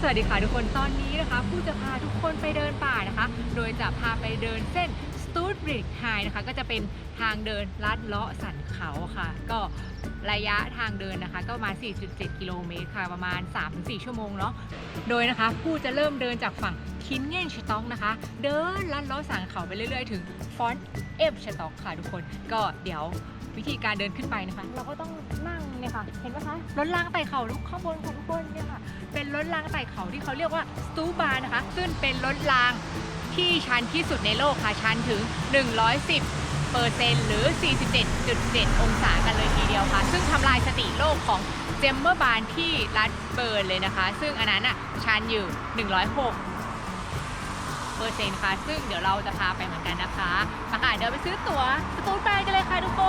สวัสดีค่ะทุกคนตอนนี้นะคะผู้จะพาทุกคนไปเดินป่านะคะ โดยจะพาไปเดินเส้นสตูดบริกไฮนะคะ ก็จะเป็นทางเดินลัดเลาะสันเขาค่ะ ก็ระยะทางเดินนะคะ ก็ประมาณ4.7 กิโลเมตรค่ะ ประมาณ 3-4 ชั่วโมงเนาะโดยนะคะผู้จะเริ่มเดินจากฝั่งคินเง่นชตอกนะคะ เดินลัดเลาะสันเขาไปเรื่อยๆ ถึงฟอนเอฟชตอกค่ะทุกคนก็เดี๋ยว วิธีการเดินขึ้นไปนะคะ เราก็ต้องนั่งเนี่ยค่ะ เห็นไหมคะรถรางไต่เขาลุกข้างบนค่ะทุกคนเนี่ยค่ะ เป็นรถรางไต่เขาที่เขาเรียกว่าสตูบาร์นะคะ ซึ่งเป็นรถรางที่ชันที่สุดในโลกค่ะ ชันถึง 110เปอร์เซ็นต์หรือ 47.7 องศากันเลยทีเดียวค่ะ ซึ่งทำลายสติโลกของเจมเมอร์บานที่รัดเบิร์นเลยนะคะ ซึ่งอันนั้นอะชันอยู่ 106 เปอร์เซ็นต์ค่ะ ซึ่งเดี๋ยวเราจะพาไปเหมือนกันนะคะประกาเดี๋ยวไปซื้อตั๋วสตูดบาร์กันเลยค่ะทุกค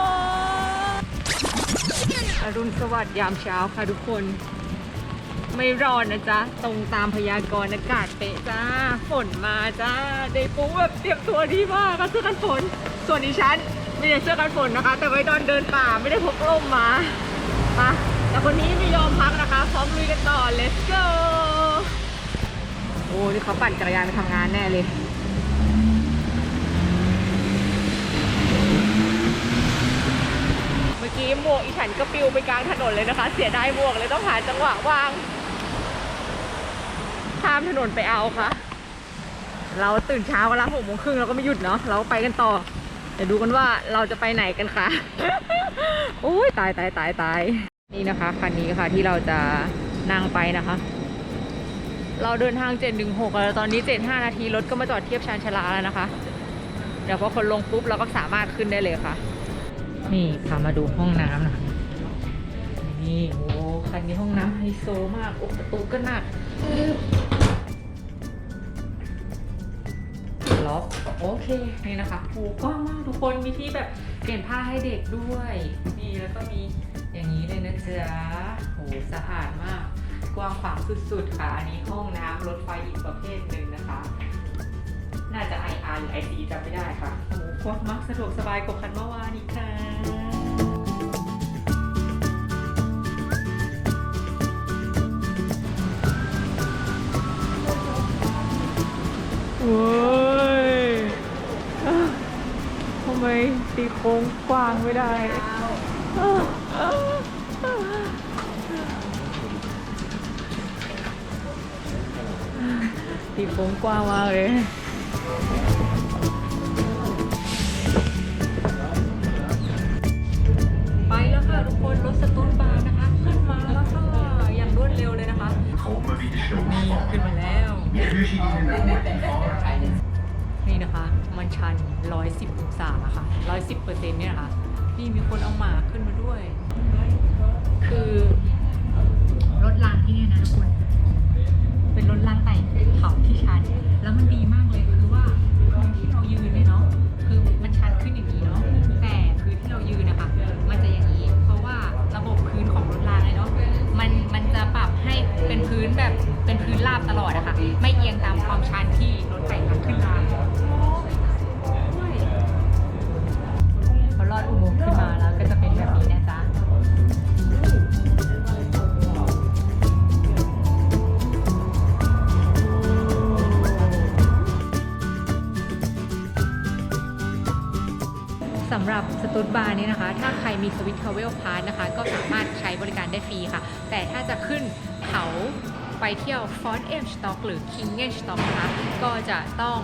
นอรุณสวัสดิ์ยามเช้าค่ะทุกคน ไม่ร้อนนะจ๊ะ ตรงตามพยากรณ์อากาศเป๊ะจ้า ฝนมาจ้าเดปุ๊แบบเตรียมตัวดีมากเสื้อกันฝน ส่วนดิฉันไม่ได้เสื้อกันฝนนะคะ แต่ไว้ตอนเดินป่าไม่ได้พกร่มมาไปะแต่คนนี้ไม่ยอมพักนะคะพร้อมลุยกันต่อ let's go อ้นี่เขาปั่นจักรยานไปทำงานแน่เลยเมื่อกี้หมวกอีฉันก็ปิวไปกลางถนนเลยนะคะ เสียดายหมวกเลยต้องหาจังหวะวางข้ามถนนไปเอาค่ะ เราตื่นเช้ากันละหกโมงครึ่งเราก็ไม่หยุดเนาะเราก็ไปกันต่อเดี๋ยวดูกันว่าเราจะไปไหนกันคะโอ้ยตายตายตายตายนี่นะคะคันนี้ค่ะที่เราจะนั่งไปนะคะ เราเดินทาง 716แล้วตอนนี้ 75 นาทีรถก็มาจอดเทียบชานชาลาแล้วนะคะ เดี๋ยวพอคนลงปุ๊บเราก็สามารถขึ้นได้เลยค่ะ นี่ค่ะมาดูห้องน้ำนะคะนี่โอ้คันนี้ห้องน้ำไฮโซมากโอ้ประตูก็หนักล็อกโอเคนี่นะคะโอ้กว้างมากทุกคนมีที่แบบเปลี่ยนผ้าให้เด็กด้วย นี่แล้วก็มีอย่างนี้เลยนะจ๊ะโอ้สะอาดมาก กว้างขวางสุดๆ ค่ะ อันนี้ห้องน้ำรถไฟอีกประเภทหนึ่งนะคะ น่าจะ IR หรือ IC จำไม่ได้ค่ะโอ้โหกว้างมากสะดวกสบายกว่าคันเมื่อวานอีกค่ะโอ้ยอะทำไมตีโค้งกว้างไม่ได้ ตีโค้งกว้างมากเลยไปแล้วค่ะทุกคนรถสตูนบาร์นะคะ ขึ้นมาแล้วค่ะอย่างรวดเร็วเลยนะคะ Komen wie de show นี่ is ขึ้นมาแล้ว Ruzie die in de moed นี่นะคะ มันชัน 110องศาค่ะ 110เปอร์เซ็นต์เนี่ยนะคะนี่มีคนเอาหมาขึ้นมาด้วย คือรถรางที่เนี่ยนะทุกคนเป็นรถรางไต่ ขาที่ฉัน แล้วมันดีมาก มีสวิตทาวเวลพาร์นะคะ ก็สามารถใช้บริการได้ฟรีค่ะ แต่ถ้าจะขึ้นเขาไปเที่ยวฟอนเอ็มสต็อกหรือคิงเกนสต็อกนะคะ ก็จะต้อง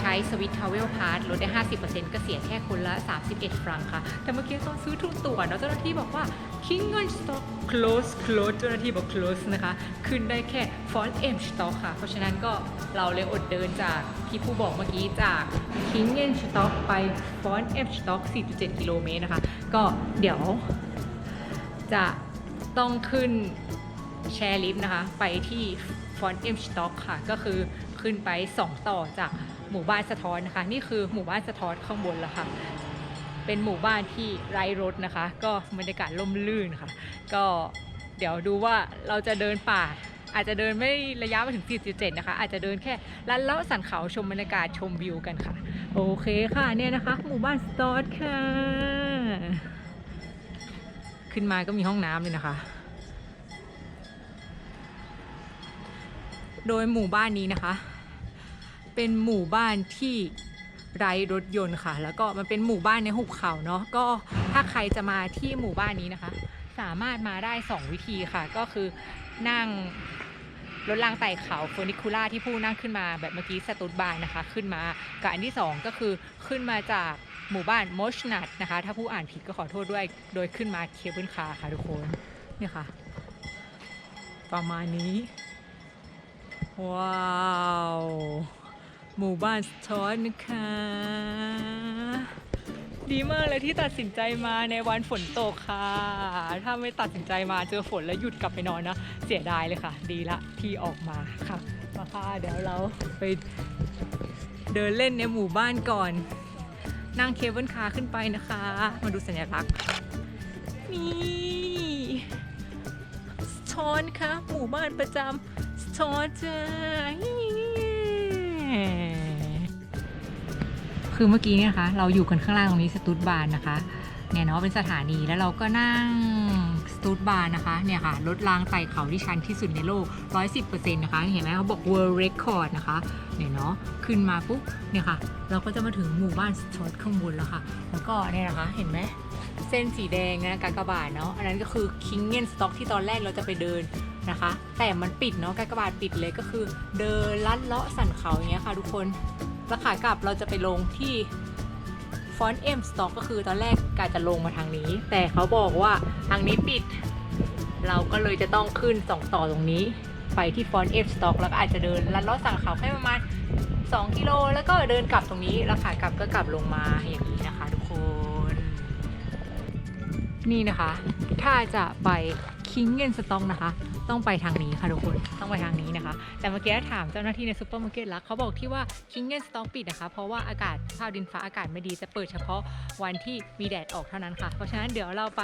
ใช้สวิตทาวเวลพาร์ลดได้ 50%ก็เสียแค่คนละ 31 ฟรังค่ะ แต่เมื่อกี้ต้องซื้อทุกตัวเนาะเจ้าหน้าที่บอกว่า King and Stock close close เจ้าหน้าที่บอก close นะคะ ขึ้นได้แค่ Font M Stock ค่ะ เพราะฉะนั้นก็เราเลยอดเดินจากที่ผู้บอกเมื่อกี้จาก King and Stock ไป Font M Stock 4.7 กิโลเมตรนะคะ ก็เดี๋ยวจะต้องขึ้นแชร์ลิฟต์นะคะ ไปที่ Font M Stock ค่ะ ก็คือขึ้นไป 2 ต่อจาก หมู่บ้านสะท้อนนะคะ นี่คือหมู่บ้านสะท้อนข้างบนแล้วค่ะ เป็นหมู่บ้านที่ไร้รถนะคะ ก็บรรยากาศร่มรื่นค่ะ ก็เดี๋ยวดูว่าเราจะเดินป่า อาจจะเดินไม่ระยะไปถึง 4.7 นะคะ อาจจะเดินแค่ลัดเลาะสันเขาชมบรรยากาศชมวิวกันค่ะ โอเคค่ะเนี่ยนะคะ หมู่บ้านสตอร์ทค่ะ ขึ้นมาก็มีห้องน้ำเลยนะคะโดยหมู่บ้านนี้นะคะ เป็นหมู่บ้านที่ไร้รถยนต์ค่ะ แล้วก็มันเป็นหมู่บ้านในหุบเขาเนาะก็ถ้าใครจะมาที่หมู่บ้านนี้นะคะ สามารถมาได้ 2 วิธีค่ะ ก็คือนั่งรถรางไต่เขาเฟอร์นิคูล่าที่ผู้นั่งขึ้นมาแบบเมื่อกี้สตูดบานนะคะ ขึ้นมากับอันที่ 2 ก็คือขึ้นมาจากหมู่บ้านมอชนัดนะคะ ถ้าผู้อ่านผิดก็ขอโทษด้วย โดยขึ้นมาเคเบิลคาร์ค่ะทุกคนนี่ค่ะ ประมาณนี้ ว้าว หมู่บ้านสทอนนะคะ ดีมากเลยที่ตัดสินใจมาในวันฝนตกค่ะ ถ้าไม่ตัดสินใจมาเจอฝนแล้วหยุดกลับไปนอนนะ เสียดายเลยค่ะ ดีละที่ออกมาค่ะมาค่ะเดี๋ยวเราไปเดินเล่นในหมู่บ้านก่อน นั่งเคเบิลคาร์ขึ้นไปนะคะ มาดูสัญลักษณ์นี่สทอนค่ะ หมู่บ้านประจำสทอนจ้า คือเมื่อกี้เนี่ยนะคะเราอยู่กันข้างล่างตรงนี้สตูดบาร์นะคะ เนี่ยเนาะเป็นสถานีแล้วเราก็นั่งสตูดบาร์นะคะ เนี่ยค่ะรถรางไต่เขาที่ชันที่สุดในโลก 110%นะคะ เห็นไหมเขาบอก world record นะคะ เนี่ยเนาะขึ้นมาปุ๊บ เนี่ยค่ะ เราก็จะมาถึงหมู่บ้านสตอตข้างบนแล้วค่ะ แล้วก็เนี่ยนะคะ เห็นไหมเส้นสีแดงนะกากบาทเนาะ อันนั้นก็คือ King and Stock ที่ตอนแรกเราจะไปเดิน นะคะ แต่มันปิดเนาะกากบาทปิดเลยก็คือ เดินลัดเลาะสันเขาอย่างเงี้ยค่ะทุกคนแล้วขากลับเราจะไปลงที่ฟอนต์เอ็มสต็อกก็คือตอนแรกกาจะลงมาทางนี้ แต่เขาบอกว่าทางนี้ปิด เราก็เลยจะต้องขึ้นสองต่อตรงนี้ ไปที่ฟอนต์เอ็มสต็อกแล้วก็อาจจะเดินลัดเลาะสันเขาแค่ประมาณ2กิโลแล้วก็เดินกลับตรงนี้แล้วขากลับก็กลับลงมาอย่างนี้นะคะ ทุกคน นี่นะคะ ถ้าจะไปคิงเงินสต็อกนะคะ ต้องไปทางนี้ค่ะทุกคนต้องไปทางนี้นะคะ แต่เมื่อกี้ถามเจ้าหน้าที่ในซูเปอร์มาร์เก็ตแล้วเขาบอกที่ว่าคิงเงินสต็อกปิดนะคะ เพราะว่าอากาศภาพดินฟ้าอากาศไม่ดีจะเปิดเฉพาะวันที่มีแดดออกเท่านั้นค่ะ เพราะฉะนั้นเดี๋ยวเราไป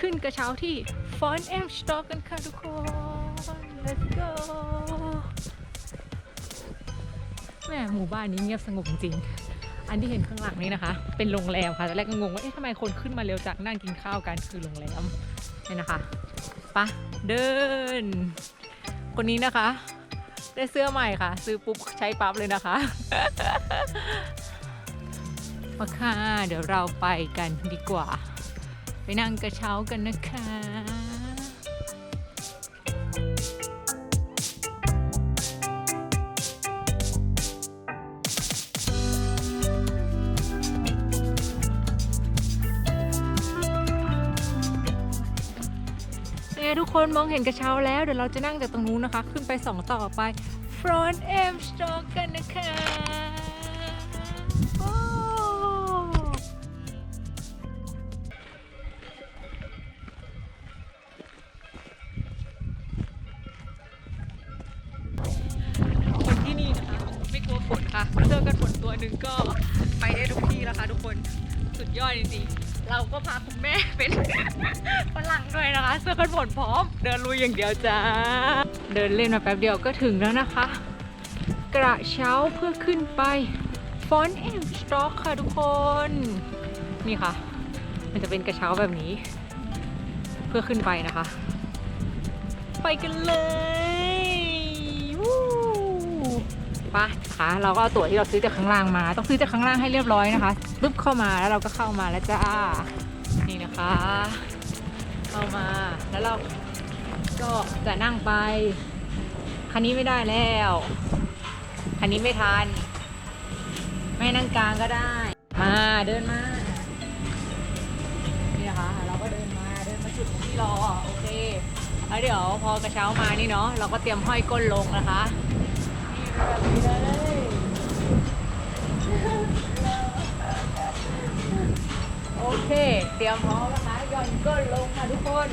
ขึ้นกระเช้าที่ฟอนต์เอ็มสต็อกกันค่ะทุกคน let's go แม่หมู่บ้านนี้เงียบสงบจริงอันที่เห็นข้างหลังนี้นะคะ เป็นโรงแรมค่ะตอนแรกก็งงว่าเอ๊ะทำไมคนขึ้นมาเร็วจากนั่งกินข้าวกันคือโรงแรมเนี่ยนะคะ ปะเดิน คนนี้นะคะ ได้เสื้อใหม่ค่ะ ซื้อปุ๊บใช้ปั๊บเลยนะคะมาค่ะ เดี๋ยวเราไปกันดีกว่า ไปนั่งกระเช้ากันนะคะ คนมองเห็นกระเช้าแล้ว เดี๋ยวเราจะนั่งจากตรงนู้นนะคะ ขึ้นไปสองต่อไป front M stock กันนะคะคนที่นี่นะคะ ไม่กลัวฝนค่ะเสื้อกันฝนตัวหนึ่งก็ไปได้ทุกที่แล้วค่ะทุกคน สุดยอดจริงๆ เราก็พาคุณแม่เป็น เสื้อกันฝนพร้อม เดินลุยอย่างเดียวจ้า เดินเล่นมาแป๊บเดียวก็ถึงแล้วนะคะ กระเช้าเพื่อขึ้นไปฟอนต์เอ็มสต็อกค่ะทุกคน นี่ค่ะ มันจะเป็นกระเช้าแบบนี้ เพื่อขึ้นไปนะคะ ไปกันเลยวู้ไปะคะเราก็เอาตั๋วที่เราซื้อจากข้างล่างมา ต้องซื้อจากข้างล่างให้เรียบร้อยนะคะปึ๊บเข้ามาแล้วเราก็เข้ามาแล้วจ้านี่นะคะ เข้ามา แล้วเราก็จะนั่งไป คันนี้ไม่ได้แล้ว คันนี้ไม่ทัน ไม่นั่งกลางก็ได้ มาเดินมานี่นะคะเราก็เดินมาเดินมาจุดที่รอโอเคแล้วเดี๋ยวพอกระเช้ามานี่เนาะเราก็เตรียมห้อยก้นลงนะคะนี่แบบนี้เลยโอเค เตรียมพร้อมนะคะห ย่อนก้นลงค่ะทุกคน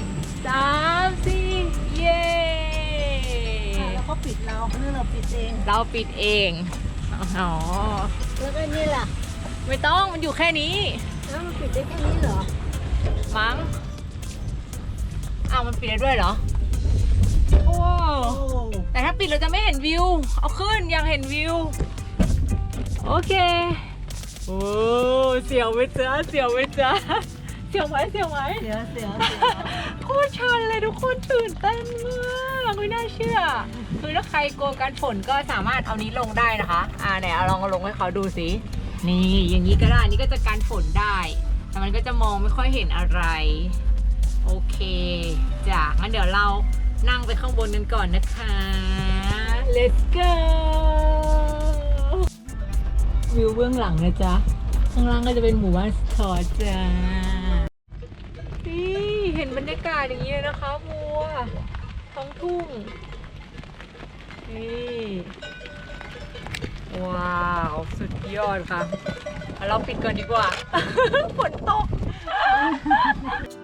สามสี่เย้แล้วก็ปิดเราเพื่อเราปิดเอง เราปิดเองอ๋อแล้วก็นี่ล่ะไม่ต้องมันอยู่แค่นี้แล้วมันปิดได้แค่นี้เหรอมั้งอ้าวมันปิดได้ด้วยเหรอโอ้โอ้แต่ถ้าปิดเราจะไม่เห็นวิว เอาขึ้นยังเห็นวิว โอเค โอ้เสียวไหมจ๊ะเสียวไหมจ๊ะ เสียวไหมเสียวไหมเสียเสียโคตรชันเลยทุกคนตื่นเต้นมากไม่น่าเชื่อชื่อ คือถ้าใครกลัวการฝนก็สามารถเอานี้ลงได้นะคะ อ่าไหนเอาลองเอาลงให้เขาดูสินี่อย่างนี้ก็ได้นี่ก็จะการฝนได้แต่มันก็จะมองไม่ค่อยเห็นอะไร โอเคจ้ะงั้นเดี๋ยวเรานั่งไปข้างบนกันก่อนนะคะ let's go วิวเบื้องหลังนะจ๊ะ ข้างล่างก็จะเป็นหมู่บ้านสทอจ้านี่เห็นบรรยากาศอย่างนี้เลยนะคะบัวท้องทุ่ง นี่ ว้าว สุดยอดค่ะเอาเราปิดก่อนดีกว่า ฝนตก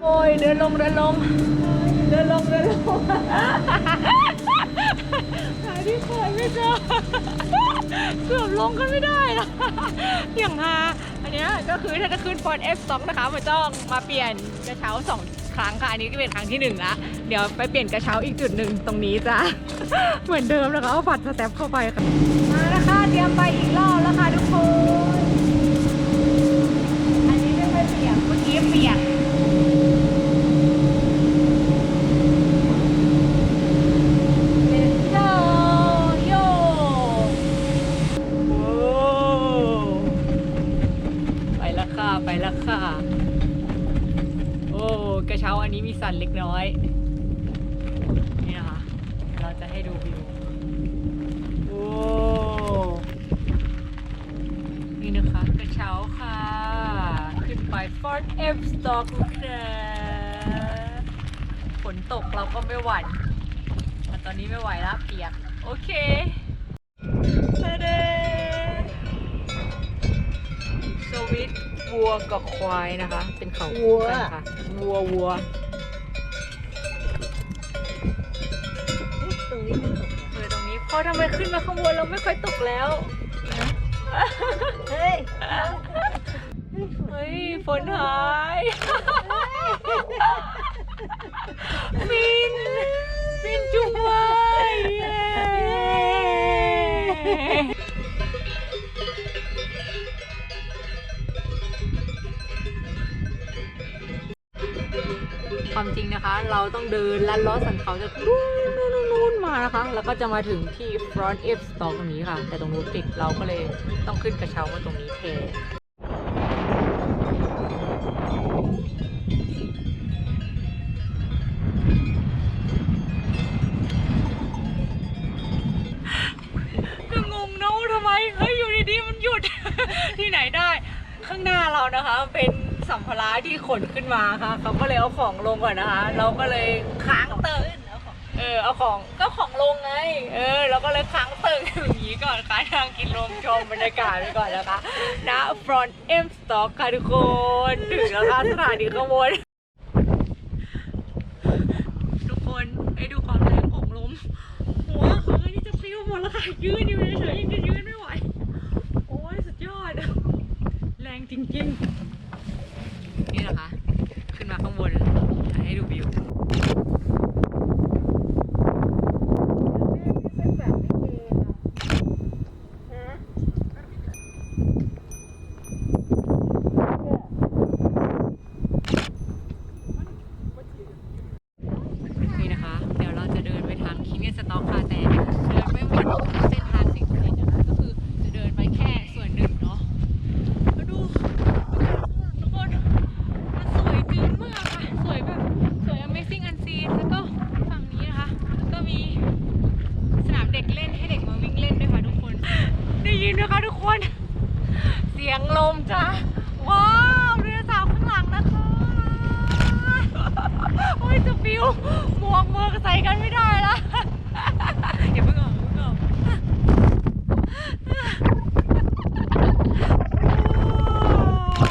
โอ้ย เดินลงเดินลงเดินลงเดินลงหาที่เคยไม่เจอเกือบลงกันไม่ได้นะอย่างฮาอันนี้ก็คือถ้าจะขึ้นฟอนเอฟสองนะคะมันต้องมาเปลี่ยนกระเช้าสอง ครั้งค่ะอันนี้ก็เป็นครั้งที่หนึ่งละเดี๋ยวไปเปลี่ยนกระเช้าอีกจุดหนึ่งตรงนี้จ้ะเหมือนเดิมนะคะเอาบัตรสแตมป์เข้าไปค่ะมาแล้วค่ะเตรียมไปอีกรอบแล้วค่ะทุกคน อันนี้ไม่ค่อยเปียกเมื่อกี้เปียก Let's go โยโอ้ไปแล้วค่ะ ไปแล้วค่ะ โอ้ กระเช้าอันนี้มีสั่นเล็กน้อย นี่นะคะ เราจะให้ดูวิว โอ้นี่นะคะกระเช้าค่ะ ขึ้นไป Fort F Stock นะคะฝนตกเราก็ไม่หวั่นแต่ตอนนี้ไม่ไหวแล้วเปียก โอเคทะเดสวิตวัวกับควายนะคะ เป็นเขาคู่กันค่ะ วัววัว ตรงนี้พอทำไมขึ้นมาข้างบนเราไม่ค่อยตกแล้วเฮ้ยเฮ้ยฝนหายฟินฟินจุ๊บเว้ยเย้ความจริงนะคะ เราต้องเดินลัดล้อสันเขาจาก นู่นมานะคะ แล้วก็จะมาถึงที่ front F stock ตรงนี้ค่ะ แต่ตรงนู้นปิดเราก็เลยต้องขึ้นกระเช้ามาตรงนี้แทนก็งงนะว่าทำไม เฮ้ย อยู่ดีๆ มันหยุด ที่ไหนได้ ข้างหน้าเรานะคะเป็นสัมภาระที่ขนขึ้นมาค่ะ เขาก็เลยเอาของลงก่อนนะคะ เราก็เลยค้างเติม เออเอาของก็ของลงไง เออเราก็เลยค้างเติมอย่างนี้ก่อนค่ะทางกินลมชมบรรยากาศไปก่อนนะคะณ front M stock ค่ะทุกคนถึงแล้วค่ะสถานีขบวนทุกคนให้ดูความแรงของลม หัวของอันนี้จะฟิวหมดแล้วค่ะยืนอยู่เฉยๆยังจะยืนไม่ไหวโอ้ยสุดยอด แรงจริงๆ นี่นะคะ ขึ้นมาข้างบนให้ดูวิว เป็นแบบไม่เกย์นะ นี่นะคะ เดี๋ยวเราจะเดินไปทางคิงเกนสต็อกค่ะแต่ เดินไม่หมดเส้นทางสิ่งที่นะคะ ก็คือจะเดินไปแค่ส่วนหนึ่งเนาะมาดูทุกคนมันสวยจริงมากค่ะ สวยแบบสวย Amazing Unseen แล้วก็ฝั่งนี้นะคะ ก็มีสนามเด็กเล่นให้เด็กมาวิ่งเล่นด้วยค่ะทุกคน ได้ยินไหมคะทุกคน เสียงลมจ้าว้าวเรือสาวข้างหลังนะคะ โอ้ยจะฟิวหมวกเมือกใส่กันไม่ได้ละ อย่าเพิ่งออกอย่าเพิ่งออกโอ้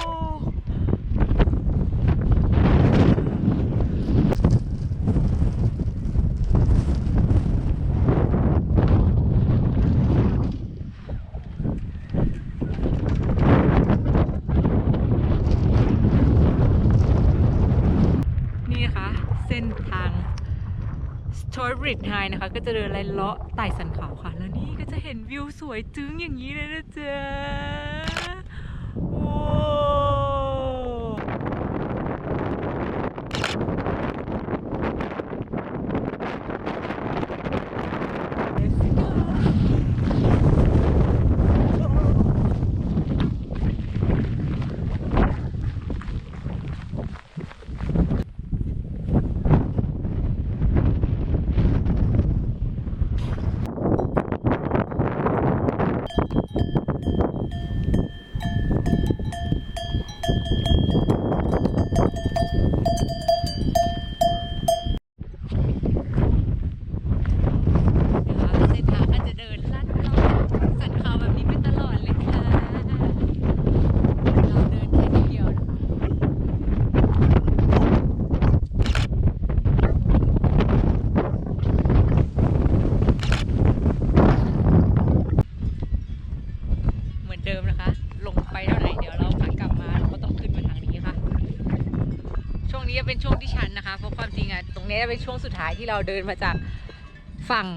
นี่นะคะ เส้นทาง ริดไฮนะคะ ก็จะเดินไล่เลาะไต่สันเขาค่ะ แล้วนี่ก็จะเห็นวิวสวยจึ้งอย่างนี้เลยนะจ๊ะว้าว มนะคะ ลงไปเท่าไหร่เดี๋ยวเราขากลับมาเราก็ต้องขึ้นมาทางนี้ค่ะ ช่วงนี้จะเป็นช่วงที่ชันนะคะ เพราะความจริงอะตรงนี้จะเป็นช่วงสุด ท้ายที่เราเดินมาจากฝั่ง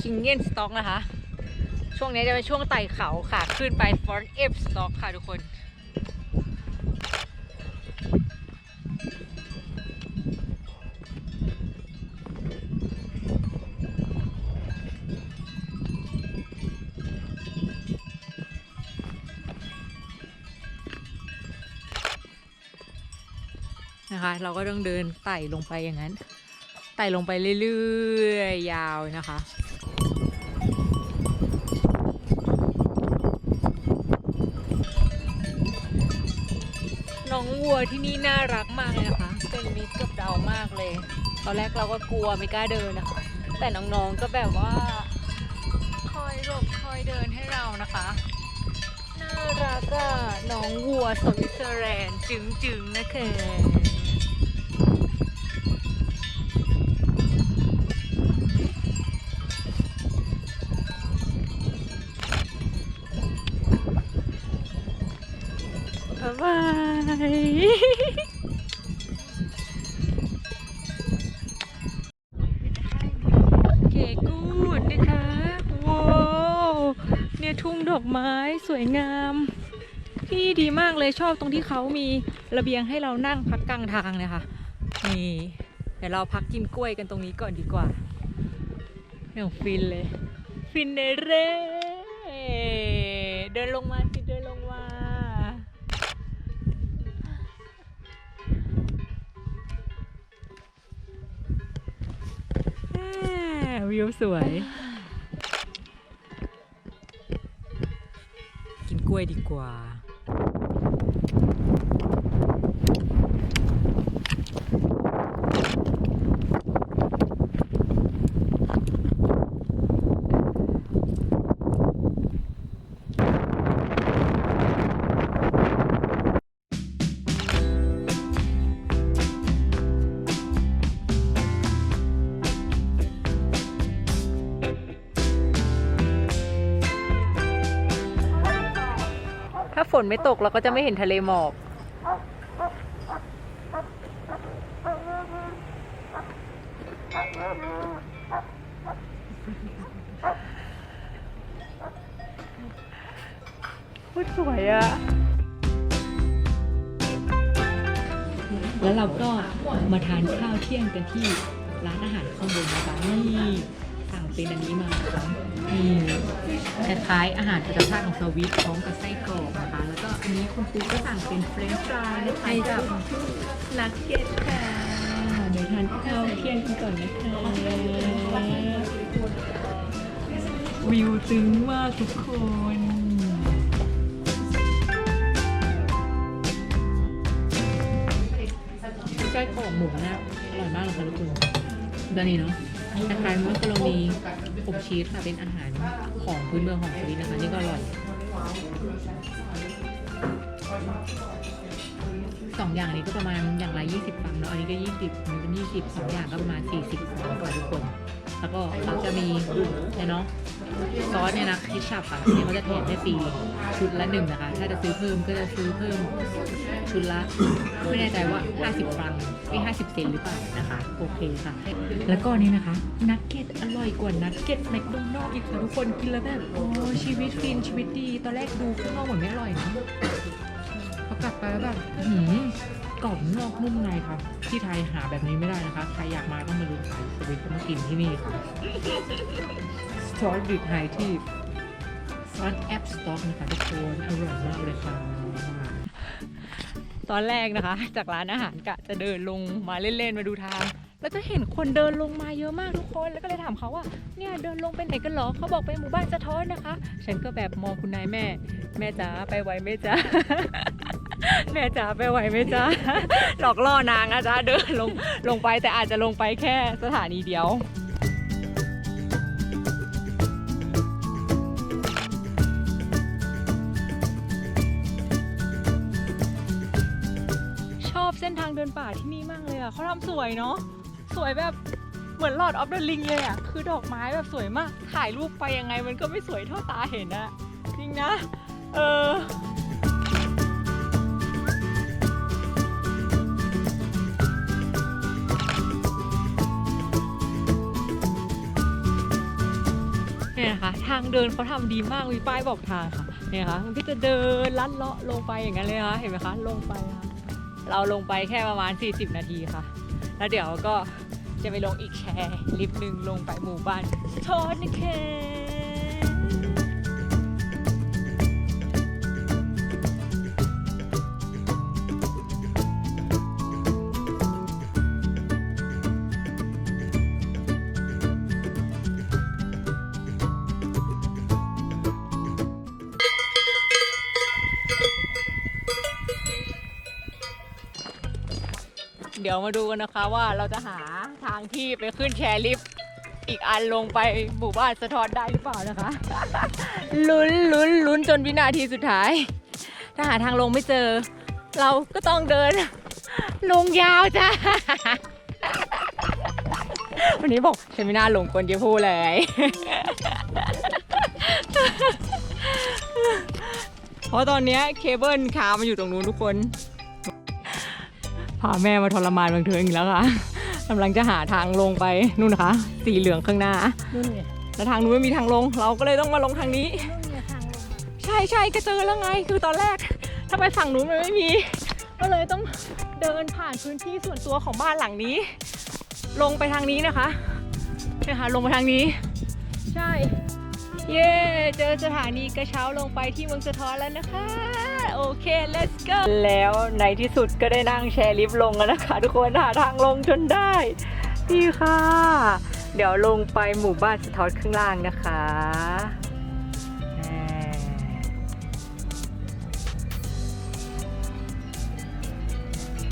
คิงเกนสต็อกนะคะ ช่วงนี้จะเป็นช่วงไต่เขาค่ะ ขึ้นไปฟอนเอฟสต็อกค่ะทุกคนนะคะ เราก็ต้องเดินไต่ลงไปอย่างนั้น ไต่ลงไปเรื่อยๆ ยาวนะคะ น้องวัวที่นี่น่ารักมากเลยนะคะ เป็นมิตรกับเรามากเลย ตอนแรกเราก็กลัวไม่กล้าเดินนะคะ แต่น้องๆก็แบบว่า คอยหลบคอยเดินให้เรานะคะ น่ารักอะน้องวัวสวิตเซอร์แลนด์จึงๆนะคะ เก๋กูดนะคะว้าวเนี่ยทุ่งดอกไม้สวยงาม ที่ดีมากเลยชอบตรงที่เขามีระเบียงให้เรานั่งพักกลางทางเลยค่ะนี่เดี๋ยวเราพักกินกล้วยกันตรงนี้ก่อนดีกว่าอย่างฟินเลย ฟินเนเร่เดินลงมา วิวสวย กินกล้วยดีกว่า นไม่ตกเราก็จะไม่เห็นทะเลหมอกพูดสวยอะแล้วเราก็มาทานข้าวเที่ยงกันที่ร้านอาหารข้างบนนะคะนี่ เป็นอันนี้มาค่ะนี่คล้ายๆอาหารประจำชาติของสวิตพร้อมกับไส้กรอกนะคะ แล้วก็อันนี้คุณครูก็สั่งเป็นเฟรนช์ฟรายนะคะกับนักเก็ตค่ะเดี๋ยวทานข้าวเที่ยงกันก่อนนะคะวิวตึงมากทุกคนไส้กรอกหมูนะอร่อยมากเลยค่ะทุกคนด้านนี้เนาะ คล้ายๆมักกะโรนีอบชีสค่ะเป็นอาหารของพื้นเมืองของสวิตนะคะ นี่ก็อร่อยสองอย่างนี้ก็ประมาณอย่างละ20ฟังเนาะอันนี้ก็ 20มันเป็น20สองอย่างก็ประมาณ 40ฟังก่าทุกคน แล้วก็เราจะมีเนี่ยเนาะซอสเนี่ยนะคิชชับอะเนี่ยเขาจะแถมให้ฟรีชุดละหนึ่งนะคะ ถ้าจะซื้อเพิ่มก็จะซื้อเพิ่มชุดละ ไม่แน่ใจว่า 50ฟรังไม่50 เซนหรือเปล่านะคะ โอเคค่ะ แล้วก็นี่นะคะ นักเก็ตอร่อยกว่านักเก็ตแมคโดนัลด์อีกค่ะทุกคนกินแล้วแบบโอ้ชีวิตฟินชีวิตดี ตอนแรกดูข้างนอกเหมือนไม่อร่อยนะพอกลับไปแล้วแบบอื้อหือ กรอบนอกนุ่มในครับ ที่ไทยหาแบบนี้ไม่ได้นะคะ ใครอยากมาต้องมาดูขายสวิตก็มากินที่นี่ค่ะซอสบิกไฮที่ซอสแอปสต็อกนะคะทุกคนอร่อยมากเลยค่ะตอนแรกนะคะ จากร้านอาหารกะจะเดินลงมาเล่นๆมาดูทาง แล้วก็เห็นคนเดินลงมาเยอะมากทุกคน แล้วก็เลยถามเขาว่าเนี่ยเดินลงไปไหนกันหรอเขาบอกไปหมู่บ้านสะท้อนนะคะ ฉันก็แบบมองคุณนายแม่ แม่จ๋าไปไหวไหมจ๊ะ แม่จ๋าไปไหวไหมจ๊ะหลอกล่อนางนะจ๊ะเดินลงลงไปแต่อาจจะลงไปแค่สถานีเดียวชอบเส้นทางเดินป่าที่นี่มากเลยอะเขาทำสวยเนาะสวยแบบเหมือนหลอดออฟเดอะลิงเลยอะคือดอกไม้แบบสวยมาก ถ่ายรูปไปยังไงมันก็ไม่สวยเท่าตาเห็นอะจริงนะ เออ ทางเดินเขาทำดีมากมีป้ายบอกทางค่ะเนี่ยนะคะมันก็จะเดินลัดเลาะลงไปอย่างนั้นเลยนะคะเห็นไหมคะลงไปค่ะเราลงไปแค่ประมาณ 40 นาทีค่ะ แล้วเดี๋ยวก็จะไปลงอีกแชร์ลิฟต์หนึ่งลงไปหมู่บ้านทอดนะคะ ดี๋ยวมาดูกันนะคะว่าเราจะหาทางที่ไปขึ้นแชร์ลิฟต์อีกอันลงไปหมู่บ้านสะท้อนได้หรือเปล่านะคะลุ้นลุ้นลุ้นจนวินาทีสุดท้าย ถ้าหาทางลงไม่เจอ เราก็ต้องเดิน ลงยาวจ้าวันนี้บอกฉันไม่น่าหลงกลเยพูเลย เพราะตอนนี้เคเบิลคามันอยู่ตรงนู้นทุกคนาแม่มาทรมานบางเทิงอีกแล้วค่ะกำลังจะหาทางลงไปนู่นนะคะ สีเหลืองข้างหน้า นู่นไงแล้วทางนู้นไม่มีทางลง เราก็เลยต้องมาลงทางนี้ นู่นไงทางลงใช่ใช่ก็เจอแล้วไง คือตอนแรก ถ้าไปฝั่งนู้นมันไม่มี ก็เลยต้องเดินผ่านพื้นที่ส่วนตัวของบ้านหลังนี้ ลงไปทางนี้นะคะเนี่ยค่ะลงไปทางนี้ ใช่ เย้ เจอสถานีกระเช้าลงไปที่เมืองสะท้อนแล้วนะคะ โอเค let's go แล้วในที่สุดก็ได้นั่งแชร์ลิฟต์ลงแล้วนะคะ ทุกคนหาทางลงจนได้ดีค่ะ เดี๋ยวลงไปหมู่บ้านสะท้อนข้างล่างนะคะ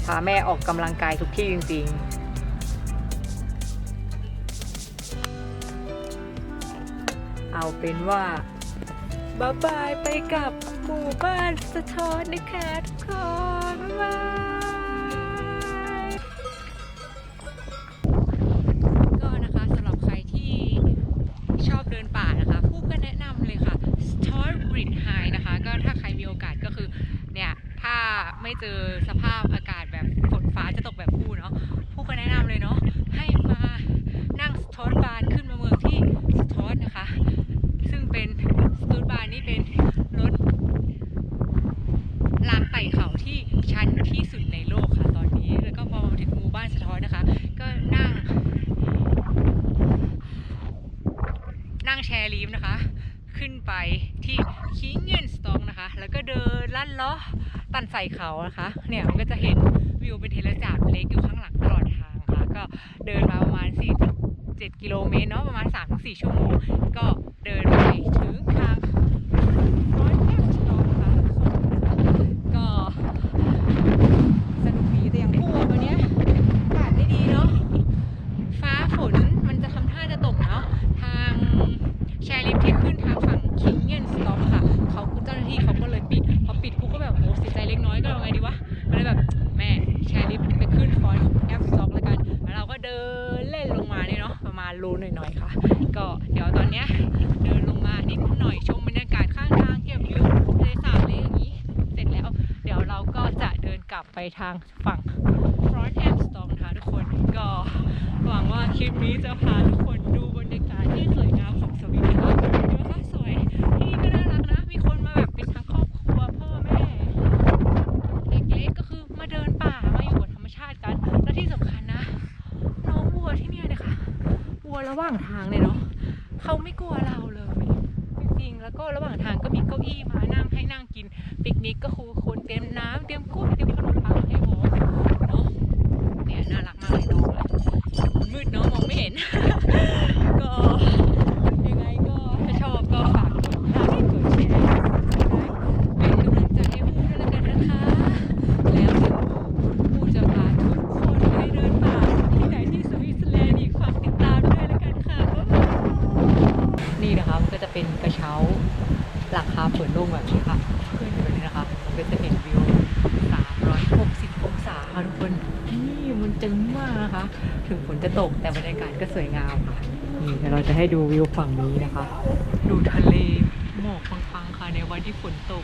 พาแม่ออกกำลังกายทุกที่จริงๆเอาเป็นว่าบ๊ายบายไปกับ หมู่บ้านสะท้อนนะคะทุกคนบ๊าย ก็นะคะสำหรับใครที่ชอบเดินป่านะคะผู้ก็แนะนำเลยค่ะ s t o r b r i d g e High นะคะ ก็ถ้าใครมีโอกาสก็คือ เนี่ย ถ้าไม่เจอสภาพอากาศแบบฝนฟ้าจะตกแบบผู้เนาะผู้ก็แนะนำเลยเนาะให้มานั่งสทอตบาร์ขึ้นมาเมืองที่สทอตนะคะ ซึ่งเป็นสตูดบาร์นี่เป็นรถรางไต่เขาที่ชันที่สุดในโลกค่ะตอนนี้ แล้วก็พอมาถึงหมู่บ้านสะท้อนนะคะ ก็นั่ง นั่งแชร์ลีฟนะคะ ขึ้นไปที่คิงเงินสตองนะคะ แล้วก็เดินลัดเลาะตันใส่ เขานะคะ เนี่ยมันก็จะเห็นวิวเป็นางฝั่ง Front a m s t o r m นะคะทุกคนก็หวังว่าคลิปนี้จะพาทุกคนดูบรรยากาศที่สวยงามของสวิตนะคะเดี๋ยวค่ะสวยที่นี่ก็น่ารักนะ มีคนมาแบบเป็นทั้งครอบครัวพ่อแม่เล็กๆก็คือมาเดินป่ามาอยู่กับธรรมชาติกัน และที่สำคัญนะ น้องวัวที่เนี่ยนะคะวัวระหว่างทางเลยเนาะเขาไม่กลัวเราเลย จริงๆแล้วก็ระหว่างทางก็มีเก้าอี้มานั่งให้นั่งกินปิกนิกก็คือคนเตรียมน้ำเตรียมกุ้งเตรียมขนมปังให้หมอเนาะเนี่ยน่ารักมากเลยน้องอะมันมืดเนาะมองไม่เห็น ก็ยังไงก็ถ้าชอบก็ฝากกดไลค์กดแชร์เป็นกำลังใจให้พูดด้วยละกันนะคะ แล้วเดี๋ยวพูจะพาทุกคนไปเดินป่าที่ไหนที่สวิตเซอร์แลนด์อีกฝากติดตามด้วยละกันค่ะบ๊ายบายนี่นะคะมันก็จะเป็นกระเช้าหลังคาเปิดโล่งแบบนี้ค่ะ ขึ้นไปเลยนะคะมันก็จะเห็นวิว 360 องศาค่ะทุกคน นี่มันจึงมากนะคะ ถึงฝน จะตกแต่บรรยากาศก็สวยงามค่ะนี่เดี๋ยวเราจะให้ดูวิวฝั่งนี้นะคะ ดูทะเลหมอกบางๆค่ะในวันที่ฝนตก